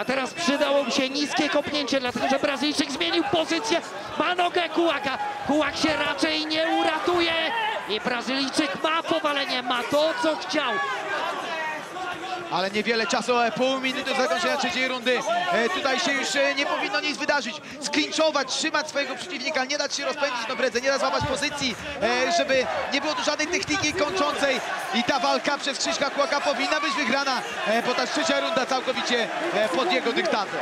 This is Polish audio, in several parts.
A teraz przydałoby się niskie kopnięcie, dlatego że Brazylijczyk zmienił pozycję. Ma nogę Kułaka. Kułak się raczej nie uratuje. I Brazylijczyk ma powalenie, ma to, co chciał. Ale niewiele czasu, pół minuty do zakończenia trzeciej rundy. E, tutaj się już e, nie powinno nic wydarzyć. Sklinczować, trzymać swojego przeciwnika, nie dać się rozpędzić do bredze, nie dać złapać pozycji, e, żeby nie było tu żadnej techniki kończącej. I ta walka przez Krzyśka Kłaka powinna być wygrana, bo ta trzecia runda całkowicie pod jego dyktatem.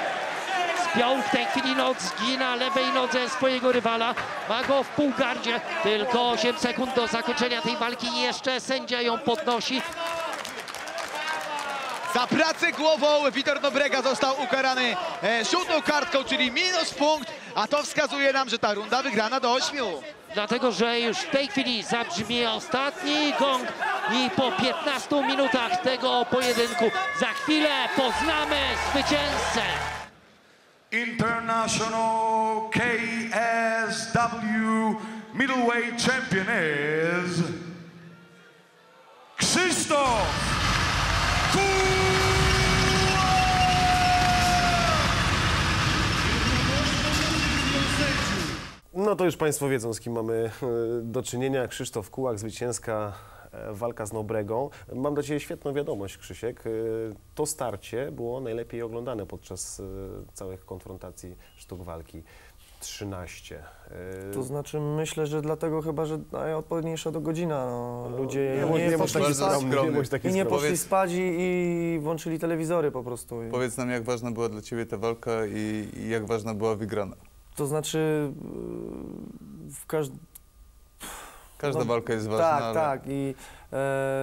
Spiął w tej chwili noc, zgina lewej nodze swojego rywala. Ma go w półgardzie. Tylko 8 sekund do zakończenia tej walki. Jeszcze sędzia ją podnosi. Za pracę głową Witor Nobrega został ukarany e, żółtą kartką, czyli minus punkt, a to wskazuje nam, że ta runda wygrana do ośmiu. Dlatego, że już w tej chwili zabrzmi ostatni gong i po 15 minutach tego pojedynku za chwilę poznamy zwycięzcę. International KSW middleweight champion is Krzysztof No to już Państwo wiedzą, z kim mamy e, do czynienia. Krzysztof Kułak, zwycięska e, walka z Nobregą. Mam dla Ciebie świetną wiadomość, Krzysiek. E, To starcie było najlepiej oglądane podczas całych konfrontacji sztuk walki. 13. E, To znaczy myślę, że dlatego chyba, że najodpowiedniejsza do godzina. No, ludzie nie, nie, nie bądź poszli spać skromny, nie nie poszli spać i, i włączyli telewizory po prostu. I, Powiedz nam, jak ważna była dla Ciebie ta walka i, i jak ważna była wygrana. To znaczy yy, w każdym Każda No, walka jest ważna, Tak, ale tak. I e,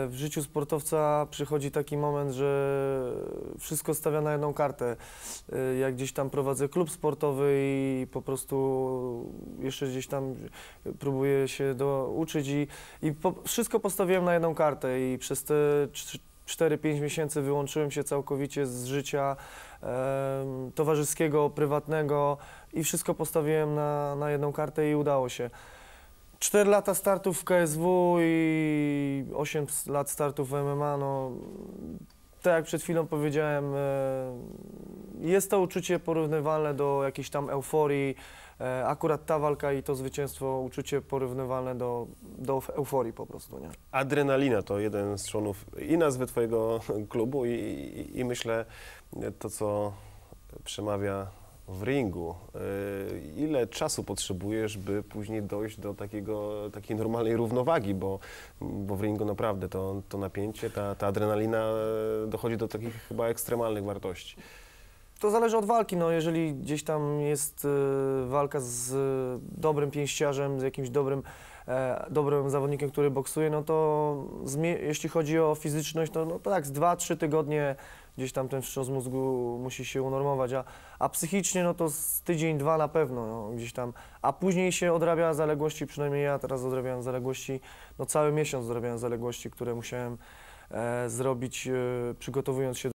w życiu sportowca przychodzi taki moment, że wszystko stawia na jedną kartę. E, jak gdzieś tam prowadzę klub sportowy i po prostu jeszcze gdzieś tam próbuję się douczyć i, i po, wszystko postawiłem na jedną kartę i przez te 4-5 miesięcy wyłączyłem się całkowicie z życia em, towarzyskiego, prywatnego i wszystko postawiłem na, na jedną kartę i udało się. 4 lata startów w KSW i 8 lat startów w MMA, no tak jak przed chwilą powiedziałem, e, jest to uczucie porównywalne do jakiejś tam euforii. E, Akurat ta walka i to zwycięstwo, uczucie porównywalne do, do euforii po prostu, nie? Adrenalina to jeden z członów i nazwy Twojego klubu i, i, i myślę to, co przemawia w ringu. Yy, Ile czasu potrzebujesz, by później dojść do takiego, takiej normalnej równowagi, bo, bo w ringu naprawdę to, to napięcie, ta, ta adrenalina e, dochodzi do takich chyba ekstremalnych wartości. To zależy od walki. No, jeżeli gdzieś tam jest e, walka z dobrym pięściarzem, z jakimś dobrym, e, dobrym zawodnikiem, który boksuje, no to jeśli chodzi o fizyczność, to, no, tak, z 2-3 tygodnie gdzieś tam ten wstrząs mózgu musi się unormować, a, a psychicznie no to z tydzień, dwa na pewno no, gdzieś tam, a później się odrabia zaległości, przynajmniej ja teraz odrabiam zaległości, no cały miesiąc odrabiałem zaległości, które musiałem e, zrobić e, przygotowując się